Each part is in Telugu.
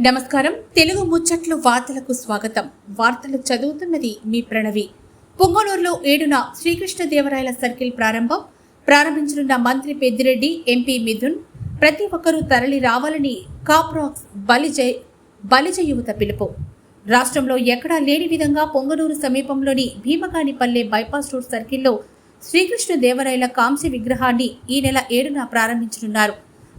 నమస్కారం. తెలుగు ముచ్చట్లు వార్తలకు స్వాగతం. వార్తలు చదువుతున్నది మీ ప్రణవి. పొంగనూరులో ఏడున శ్రీకృష్ణదేవరాయల సర్కిల్ ప్రారంభం. ప్రారంభించనున్న మంత్రి పెద్దిరెడ్డి ఎంపీ మిథున్. ప్రతి ఒక్కరూ తరలి రావాలని కాప్రాక్స్ బలిజ బలిజ యువత పిలుపు. రాష్ట్రంలో ఎక్కడా లేని విధంగా పొంగనూరు సమీపంలోని భీమగానిపల్లె బైపాస్ రోడ్ సర్కిల్లో శ్రీకృష్ణదేవరాయల కాంస్య విగ్రహాన్ని ఈ నెల ఏడున ప్రారంభించనున్నారు.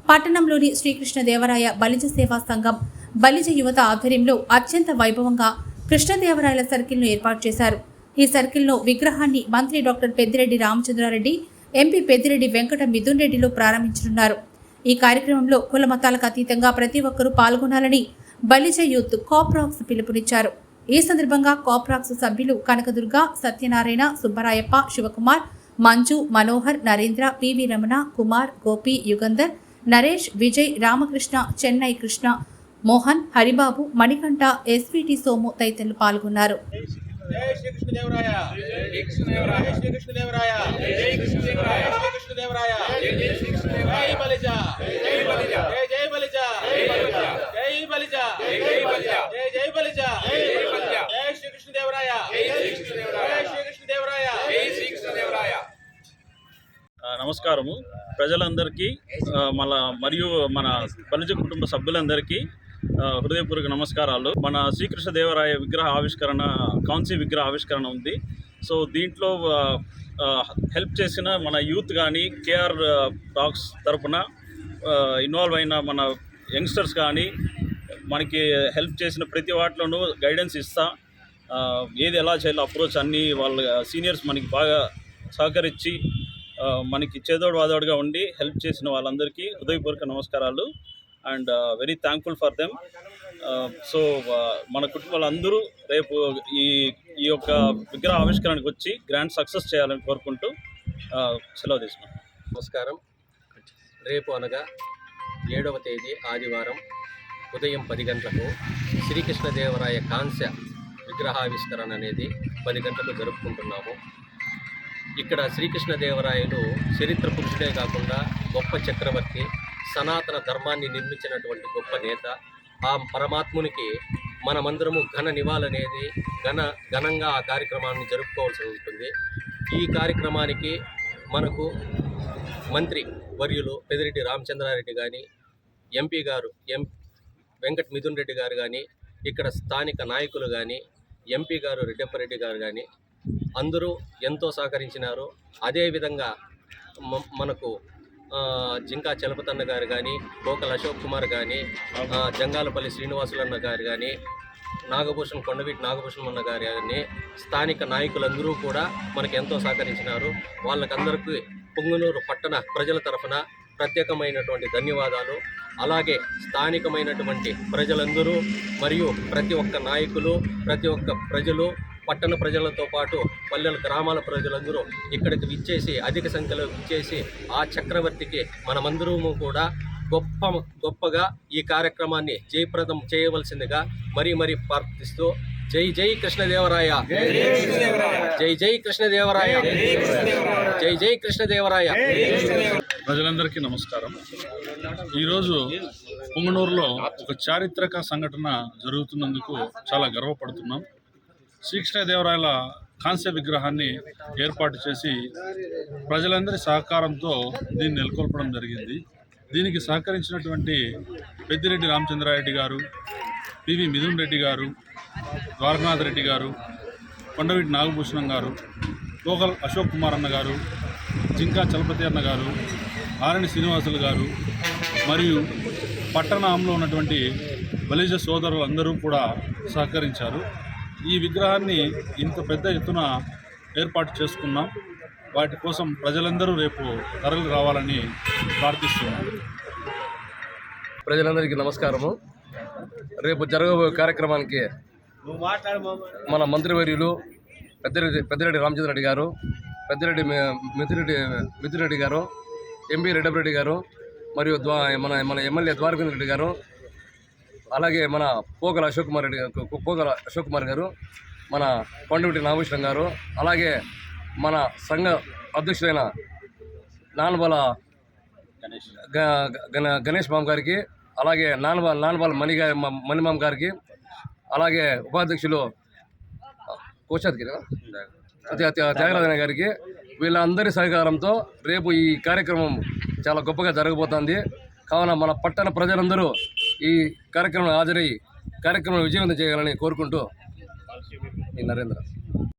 పట్టణంలోని శ్రీకృష్ణదేవరాయ బలిజ సేవా సంఘం బలిజ యువత ఆధ్వర్యంలో అత్యంత వైభవంగా కృష్ణదేవరాయల సర్కిల్ను ఏర్పాటు చేశారు. ఈ సర్కిల్లో విగ్రహాన్ని మంత్రి డాక్టర్ పెద్దిరెడ్డి రామచంద్రారెడ్డి ఎంపీ పెద్దిరెడ్డి వెంకట మిథున్ రెడ్డిలో ప్రారంభించనున్నారు. ఈ కార్యక్రమంలో కుల మతాలకు అతీతంగా ప్రతి ఒక్కరూ పాల్గొనాలని బలిజ యూత్ కాప్రాక్స్ పిలుపునిచ్చారు. ఈ సందర్భంగా కాప్రాక్స్ సభ్యులు కనకదుర్గ సత్యనారాయణ సుబ్బరాయప్ప శివకుమార్ మంజు మనోహర్ నరేంద్ర పివి రమణ కుమార్ గోపి యుగంధర్ నరేష్ విజయ్ రామకృష్ణ చెన్నై కృష్ణ మోహన్ హరిబాబు మణికంఠ ఎస్విటి సోము తదితరులు పాల్గొన్నారు. జై శ్రీకృష్ణదేవరాయ జై కృష్ణదేవరాయ జై జై కృష్ణదేవరాయ జై కృష్ణదేవరాయ జై శ్రీకృష్ణదేవరాయ జై బలిజ జై బలిజ జై జై బలిజ జై బలిజ జై బలిజ జై జై బలిజ జై బలిజ జై శ్రీకృష్ణదేవరాయ జై శ్రీకృష్ణదేవరాయ జై శ్రీకృష్ణదేవరాయ జై శ్రీకృష్ణదేవరాయ నమస్కారము. ప్రజలందరికీ మళ్ళా మన మరియు మన బలిజ కుటుంబ సభ్యులందరికీ హృదయపూర్వక నమస్కారాలు. మన శ్రీకృష్ణదేవరాయ విగ్రహ ఆవిష్కరణ కౌన్సీ విగ్రహ ఆవిష్కరణ ఉంది. సో దీంట్లో హెల్ప్ చేసిన మన యూత్ కానీ కేఆర్ టాక్స్ తరఫున ఇన్వాల్వ్ అయిన మన యంగ్స్టర్స్ కానీ మనకి హెల్ప్ చేసిన ప్రతి వాటిలోనూ గైడెన్స్ ఇస్తా. ఏది ఎలా చేయాలో అప్రోచ్ అన్నీ వాళ్ళ సీనియర్స్ మనకి బాగా సహకరించి మనకి చేదోడు వాదోడుగా ఉండి హెల్ప్ చేసిన వాళ్ళందరికీ హృదయపూర్వక నమస్కారాలు. And very thankful for them so మన కుటుంబాలందరూ రేపు ఈ ఈ యొక్క విగ్రహ ఆవిష్కరణకు వచ్చి గ్రాండ్ సక్సెస్ చేయాలని కోరుకుంటూ uh, సెలవు తీసుకున్నాను నమస్కారం. రేపు అనగా ఏడవ తేదీ ఆదివారం ఉదయం పది గంటలకు శ్రీకృష్ణదేవరాయ కాంస్య విగ్రహావిష్కరణ అనేది పది గంటలకు జరుపుకుంటున్నాము. ఇక్కడ శ్రీకృష్ణదేవరాయలు చరిత్ర పురుషుడే కాకుండా గొప్ప చక్రవర్తి సనాతన ధర్మాన్ని నిర్మించినటువంటి గొప్ప నేత. ఆ పరమాత్మునికి మనమందరము ఘన నివాళనేది ఘన ఘనంగా ఆ కార్యక్రమాన్ని జరుపుకోవాల్సి ఉంటుంది. ఈ కార్యక్రమానికి మనకు మంత్రి వర్యులు పెదిరెడ్డి రామచంద్రారెడ్డి కానీ ఎంపీ గారు ఎం వెంకట్ మిథున్ రెడ్డి గారు కానీ ఇక్కడ స్థానిక నాయకులు కానీ ఎంపీ గారు రెడ్డప్పరెడ్డి గారు కానీ అందరూ ఎంతో సహకరించినారు. అదేవిధంగా మనకు జింకా చలపతన్న గారు కానీ గోకల్ అశోక్ కుమార్ కానీ జంగాలపల్లి శ్రీనివాసులన్న గారు కానీ నాగభూషణ్ కొండవీటి నాగభూషణ్ అన్న గారు కానీ స్థానిక నాయకులందరూ కూడా మనకు ఎంతో సహకరించినారు. వాళ్ళకందరికీ పొంగునూరు పట్టణ ప్రజల తరఫున ప్రత్యేకమైనటువంటి ధన్యవాదాలు. అలాగే స్థానికమైనటువంటి ప్రజలందరూ మరియు ప్రతి ఒక్క నాయకులు ప్రతి ఒక్క ప్రజలు పట్టణ ప్రజలతో పాటు పల్లెల గ్రామాల ప్రజలందరూ ఇక్కడికి విచ్చేసి అధిక సంఖ్యలో విచ్చేసి ఆ చక్రవర్తికి మనమందరము కూడా గొప్ప గొప్పగా ఈ కార్యక్రమాన్ని జయప్రదం చేయవలసిందిగా మరీ మరీ ప్రార్థిస్తూ జై జై కృష్ణదేవరాయ. జై జై కృష్ణదేవరాయ. జై జై కృష్ణదేవరాయ. ప్రజలందరికీ నమస్కారం. ఈరోజు పొంగనూరులో ఒక చారిత్రక సంఘటన జరుగుతున్నందుకు చాలా గర్వపడుతున్నాం. శ్రీకృష్ణదేవరాయల కాంస్య విగ్రహాన్ని ఏర్పాటు చేసి ప్రజలందరి సహకారంతో దీన్ని నెలకొల్పడం జరిగింది. దీనికి సహకరించినటువంటి పెద్దిరెడ్డి రామచంద్రారెడ్డి గారు పివి మిథున్ రెడ్డి గారు ద్వారకనాథ్ రెడ్డి గారు కొండవీటి నాగభూషణం గారు గోకల్ అశోక్ కుమార్ అన్న గారు జింకా చలపతి అన్న గారు ఆరణి శ్రీనివాసులు గారు మరియు పట్టణంలో ఉన్నటువంటి బలిజ సోదరులు అందరూ కూడా సహకరించారు. ఈ విగ్రహాన్ని ఇంత పెద్ద ఎత్తున ఏర్పాటు చేసుకున్నాం. వాటి కోసం ప్రజలందరూ రేపు తరలి రావాలని ప్రార్థిస్తున్నాం. ప్రజలందరికీ నమస్కారము. రేపు జరగబోయే కార్యక్రమానికి మన మంత్రివర్యులు పెద్దిరెడ్డి పెద్దిరెడ్డి రామచంద్ర రెడ్డి గారు పెద్దిరెడ్డి మి- మిథురెడ్డి గారు ఎంపీ రెడ్డపరెడ్డి గారు మరియు ద్వా మన మన ఎమ్మెల్యే ద్వారకేంద్ర రెడ్డి గారు అలాగే మన పోగల అశోక్ కుమార్ రెడ్డి పోగల అశోక్ కుమార్ గారు మన కొండవీటి నాగభూషణం గారు అలాగే మన సంఘ అధ్యక్షుడైన నానబల గ- గ- గణేష్ బాబు గారికి అలాగే నానబా నానబాల మణి గారి మణిమామ గారికి అలాగే ఉపాధ్యక్షులు త్యా- త్యాగరాజన గారికి వీళ్ళందరి సహకారంతో రేపు ఈ కార్యక్రమం చాలా గొప్పగా జరగబోతోంది. కావున మన పట్టణ ప్రజలందరూ ఈ కార్యక్రమం హాజరై కార్యక్రమం విజయవంతం చేయాలని కోరుకుంటూ ఈ నరేంద్ర.